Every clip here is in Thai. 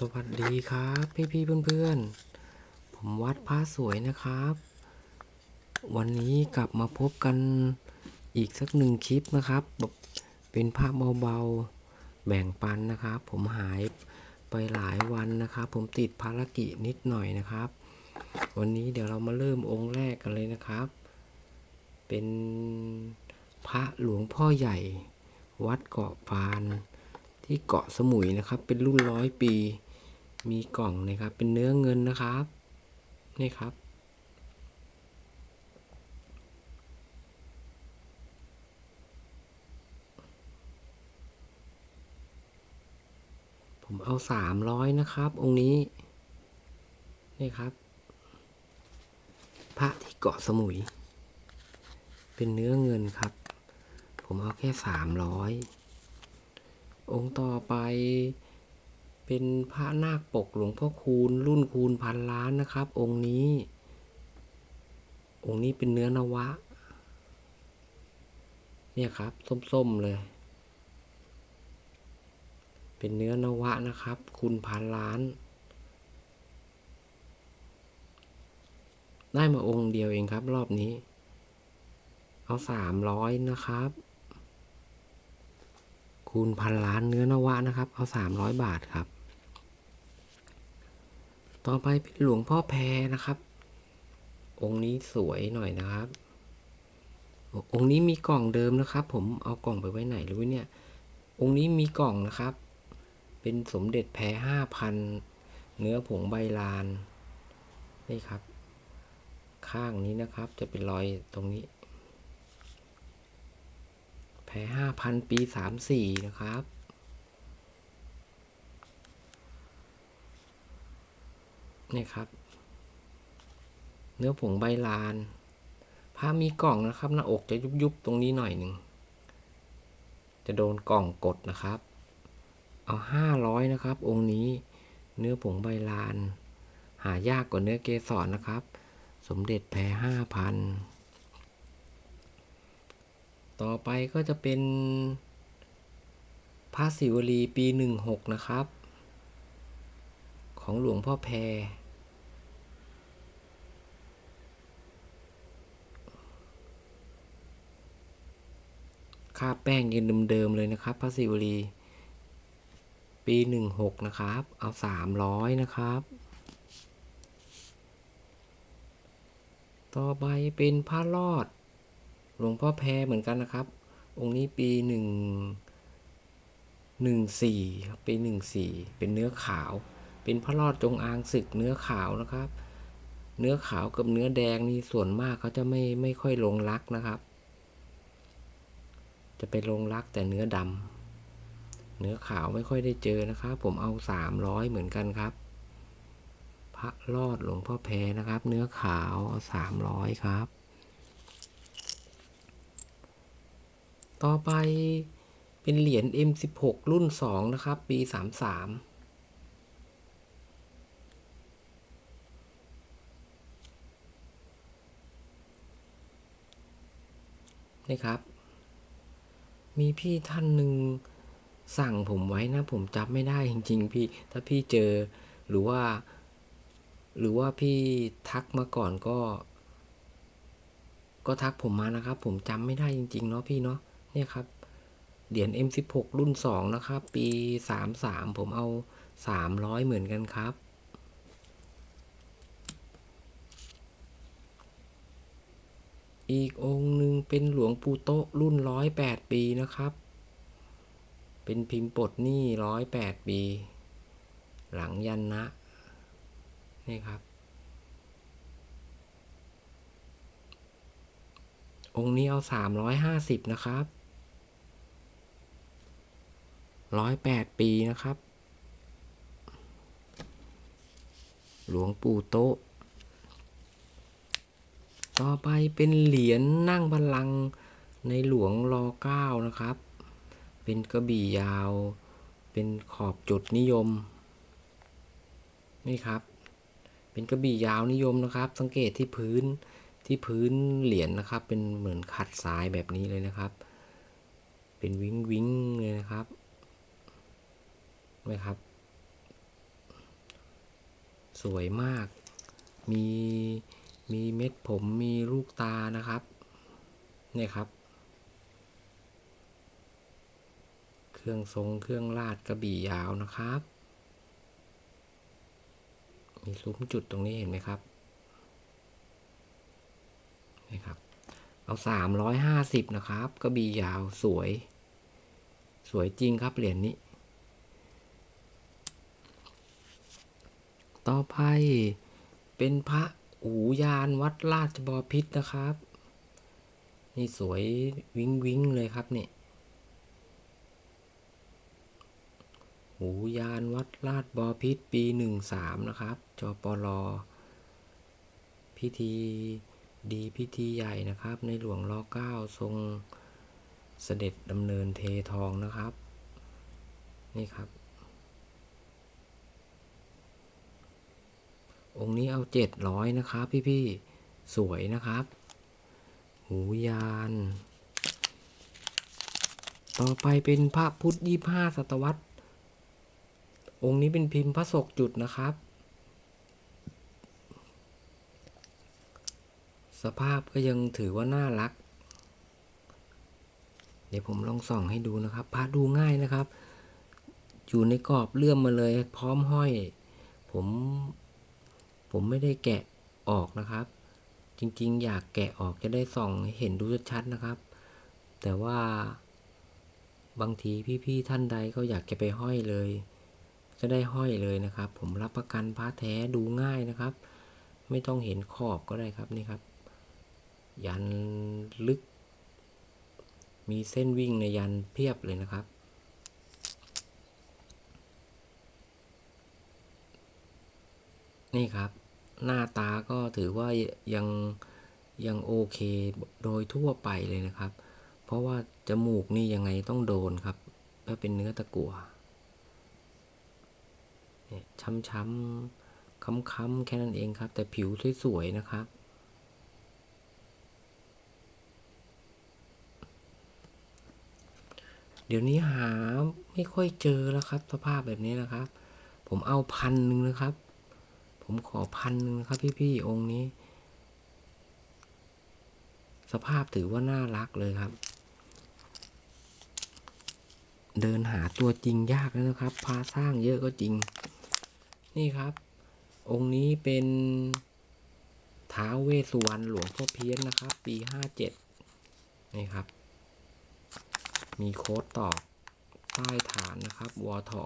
สวัสดีครับ พี่พี่ๆเพื่อนผมวัดพระสวยนะครับ วันนี้กลับมาพบกันอีกสักหนึ่งคลิปนะครับแบบเป็นภาพเบาๆแบ่งปันนะครับ ผมหายไปหลายวันนะครับ ผมติดภารกิจนิดหน่อยนะครับ วันนี้เดี๋ยวเรามาเริ่มองค์แรกกันเลยนะครับ เป็นพระหลวงพ่อใหญ่ วัดเกาะปานที่เกาะสมุยนะครับ เป็นรุ่นร้อยปี มีกล่องนะครับ เป็นเนื้อเงินนะครับ นี่ครับ ผมเอาสามร้อยนะครับ องค์นี้ นี่ครับ พระที่เกาะสมุย เป็นเนื้อเงินครับ ผมเอาแค่สามร้อยองค์ต่อไป เป็นพระนาคปกหลวงพ่อคูณ รุ่นคูณพันล้านนะครับ องค์นี้ องค์นี้เป็นเนื้อนวะ เนี่ยครับ ส้มๆเลย เป็นเนื้อนวะนะครับ คูณพันล้าน ได้มาองค์เดียวเองครับ รอบนี้ เอาสามร้อยนะครับคูณพันล้านเนื้อนวะนะครับ เอาสามร้อยบาทครับ ต่อไปเป็นหลวงพ่อแพรนะครับ องค์นี้สวยหน่อยนะครับ องค์นี้มีกล่องเดิมนะครับ ผมเอากล่องไปไว้ไหนรือวะเนี่ย องค์นี้มีกล่องนะครับ เป็นสมเด็จแพรห้าพันเนื้อผงใบลานนี่ครับ ข้างนี้นะครับ จะเป็นรอยตรงนี้ แพ้ห้าพันปีสามสี่นะครับ นี่ครับ เนื้อผงใบลานผ้ามีกล่องนะครับ หน้าอกจะยุบๆตรงนี้หน่อยหนึ่งจะโดนกล่องกดนะครับ เอาห้าร้อยนะครับ องค์นี้เนื้อผงใบลาน หายากกว่าเนื้อเกสรนะครับ สมเด็จแพ้ห้าพันต่อไปก็จะเป็นพระศิวลีปีหนึ่งหกนะครับ ของหลวงพ่อแพร ค่าแป้งยังเดิมๆเลยนะครับพระศิวลี ปีหนึ่งหกนะครับ เอาสามร้อยนะครับ ต่อไปเป็นพระรอด หลวงพ่อแพรเหมือนกันนะครับ องค์นี้ปีหนึ่งหนึ่งสี่ครับปีหนึ่งสี่เป็นเนื้อขาว เป็นพระรอดจงอางศึกเนื้อขาวนะครับ เนื้อขาวกับเนื้อแดงนี่ส่วนมากเขาจะไม่ไม่ค่อยลงรักนะครับ จะไปลงรักแต่เนื้อดำเนื้อขาวไม่ค่อยได้เจอนะครับ ผมเอาสามร้อยเหมือนกันครับ พระรอดหลวงพ่อแพรนะครับ เนื้อขาวเอาสามร้อยครับ ต่อไปเป็นเหรียญ M16 รุ่น 2 นะครับ ปี 33นี่ครับ มีพี่ท่านหนึ่งสั่งผมไว้นะ ผมจำไม่ได้จริง ๆ พี่ถ้าพี่เจอหรือว่า หรือว่าพี่ทักมาก่อนก็ ก็ทักผมมานะครับ ผมจำไม่ได้จริง ๆ เนาะพี่เนาะเนี่ยครับเหรียญ M16 รุ่น 2 นะครับ ปี 33 ผมเอา 300 เหมือนกันครับ อีกองค์หนึ่งเป็นหลวงปู่โตะรุ่น108ปีนะครับ เป็นพิมพ์ปดหนี้108ปี หลังยันนะ นี่ครับ องค์นี้เอา350นะครับร้อยแปดปีนะครับ หลวงปู่โตะ ต่อไปเป็นเหรียญนั่งบัลลังก์ในหลวงรอเก้านะครับ เป็นกระบี่ยาว เป็นขอบจุดนิยม นี่ครับ เป็นกระบี่ยาวนิยมนะครับ สังเกตที่พื้นที่พื้นเหรียญนะครับ เป็นเหมือนขัดทรายแบบนี้เลยนะครับ เป็นวิ้งวิ้งเลยนะครับไหมครับ สวยมาก มี มีเม็ดผมมีลูกตานะครับ เนี่ยครับ เครื่องทรงเครื่องลาดกระบี่ยาวนะครับ มีซุ้มจุดตรงนี้เห็นไหมครับนี่ครับ เอาสามร้อยห้าสิบนะครับกระบี่ยาวสวย สวยจริงครับเหรียญนี้ ต่อไปเป็นพระ อูยานวัดราชบอพิษนะครับ นี่สวยวิ้งวิ้งเลยครับเนี่ยหูยานวัดราชบอพิษปีหนึ่งสามนะครับจปรพิธีดีพิธีใหญ่นะครับ ในหลวงรอเก้าทรงเสด็จดำเนินเททองนะครับ นี่ครับ องค์นี้เอาเจ็ดร้อยนะครับ พี่ๆสวยนะครับ หูยาน ต่อไปเป็นพระพุทธยี่ห้าศตวรรษ องค์นี้เป็นพิมพ์พระศกจุดนะครับ สภาพก็ยังถือว่าน่ารัก เดี๋ยวผมลองส่องให้ดูนะครับพระดูง่ายนะครับ อยู่ในกรอบเลื่อมมาเลยพร้อมห้อย ผม ผมไม่ได้แกะออกนะครับ จริงๆ อยากแกะออกจะได้ส่องเห็นดูชัดๆนะครับ แต่ว่าบางทีพี่ๆท่านใดก็อยากจะไปห้อยเลย จะได้ห้อยเลยนะครับ ผมรับประกันพระแท้ดูง่ายนะครับ ไม่ต้องเห็นขอบก็ได้ครับนี่ครับ ยันลึก มีเส้นวิ่งในยันเพียบเลยนะครับนี่ครับ หน้าตาก็ถือว่ายังยังโอเคโดยทั่วไปเลยนะครับ เพราะว่าจมูกนี่ยังไงต้องโดนครับ ถ้าเป็นเนื้อตะกั่วเนี่ยช้ำๆค้ำๆแค่นั้นเองครับ แต่ผิวสวยๆนะครับเดี๋ยวนี้หาไม่ค่อยเจอแล้วครับ สภาพแบบนี้นะครับ ผมเอาพันหนึ่งนะครับ ผมขอพันหนึ่งครับพี่ๆองค์นี้ สภาพถือว่าน่ารักเลยครับ เดินหาตัวจริงยากแล้วนะครับ พาสร้างเยอะก็จริง นี่ครับ องค์นี้เป็นท้าเวสุวรรณหลวงพ่อเพี้ยนนะครับ ปีห้าเจ็ดนี่ครับ มีโค้ดตอกใต้ฐานนะครับวอถอ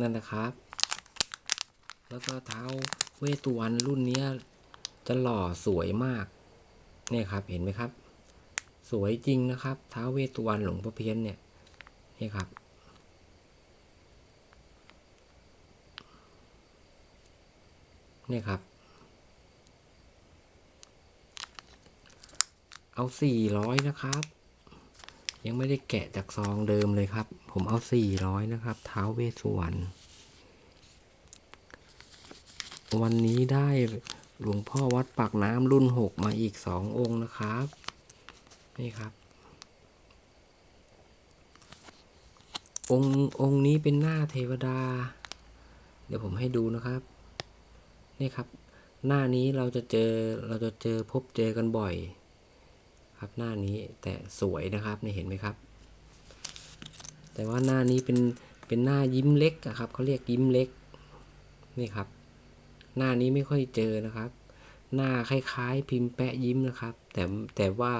นั่นนะครับ แล้วก็เท้าเวตุวันรุ่นนี้จะหล่อสวยมาก เนี่ยครับเห็นไหมครับ สวยจริงนะครับเท้าเวตุวันหลวงพ่อเพี้ยนเนี่ยนี่ครับเนี่ยครับ เอาสี่ร้อยนะครับ ยังไม่ได้แกะจากซองเดิมเลยครับ ผมเอาสี่ร้อยนะครับ เท้าเวสสุวรรณ วันนี้ได้หลวงพ่อวัดปากน้ำรุ่นหกมาอีกสององค์นะครับ นี่ครับ องค์องค์นี้เป็นหน้าเทวดา เดี๋ยวผมให้ดูนะครับ นี่ครับ หน้านี้เราจะเจอเราจะเจอพบเจอกันบ่อย ครับหน้านี้แต่สวยนะครับนี่เห็นไหมครับ แต่ว่าหน้านี้เป็นเป็นหน้ายิ้มเล็กอะครับเขาเรียกยิ้มเล็ก นี่ครับ หน้านี้ไม่ค่อยเจอนะครับ หน้าคล้ายๆ พิมพ์แปะยิ้มนะครับ แต่แต่ว่า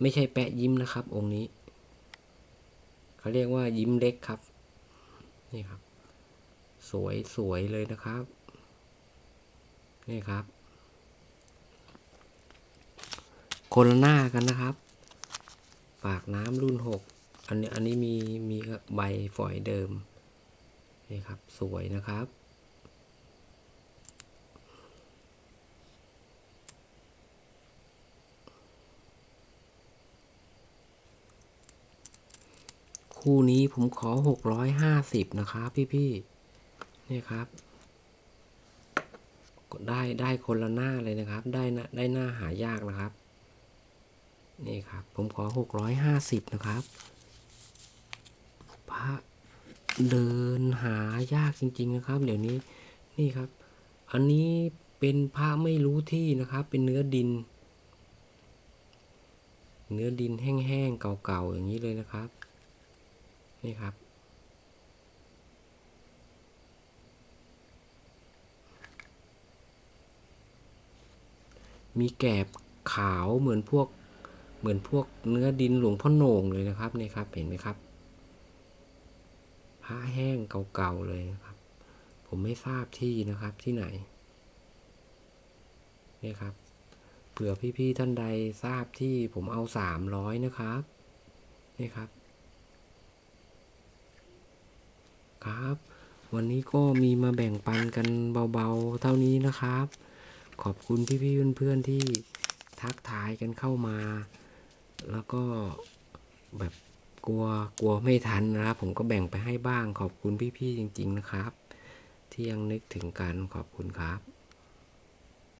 ไม่ใช่แปะยิ้มนะครับ องค์นี้เขาเรียกว่ายิ้มเล็กครับ นี่ครับ สวยสวยเลยนะครับ นี่ครับ คนหน้ากันนะครับ ปากน้ำรุ่นหกอันนี้อันนี้มีมีใบฝอยเดิม นี่ครับ สวยนะครับ คู่นี้ผมขอหกร้อยห้าสิบนะครับ พี่ๆนี่ครับได้ได้คนละหน้าเลยนะครับ ได้น้าได้หน้าหายากนะครับ นี่ครับ ผมขอหกร้อยห้าสิบนะครับพระเดินหายากจริง ๆ นะครับ เดี๋ยวนี้นี่ครับ อันนี้เป็นพระไม่รู้ที่นะครับ เป็นเนื้อดิน เนื้อดินแห้งๆเก่าๆอย่างนี้เลยนะครับ นี่ครับ มีแกบขาวเหมือนพวกเหมือนพวกเนื้อดินหลวงพ่อโหน่งเลยนะครับนี่ครับเห็นไหมครับผ้าแห้งเก่าๆเลยนะครับ ผมไม่ทราบที่นะครับที่ไหนนี่ครับเผื่อพี่ๆท่านใดทราบที่ผมเอาสามร้อยนะครับนี่ครับ ครับ วันนี้ก็มีมาแบ่งปันกันเบาๆ เท่านี้นะครับ ขอบคุณพี่ๆเพื่อนๆที่ทักทายกันเข้ามา แล้วก็แบบกลัวกลัวไม่ทันนะครับ ผมก็แบ่งไปให้บ้างขอบคุณพี่ๆจริง ๆนะครับ ที่ยังนึกถึงกันขอบคุณครับ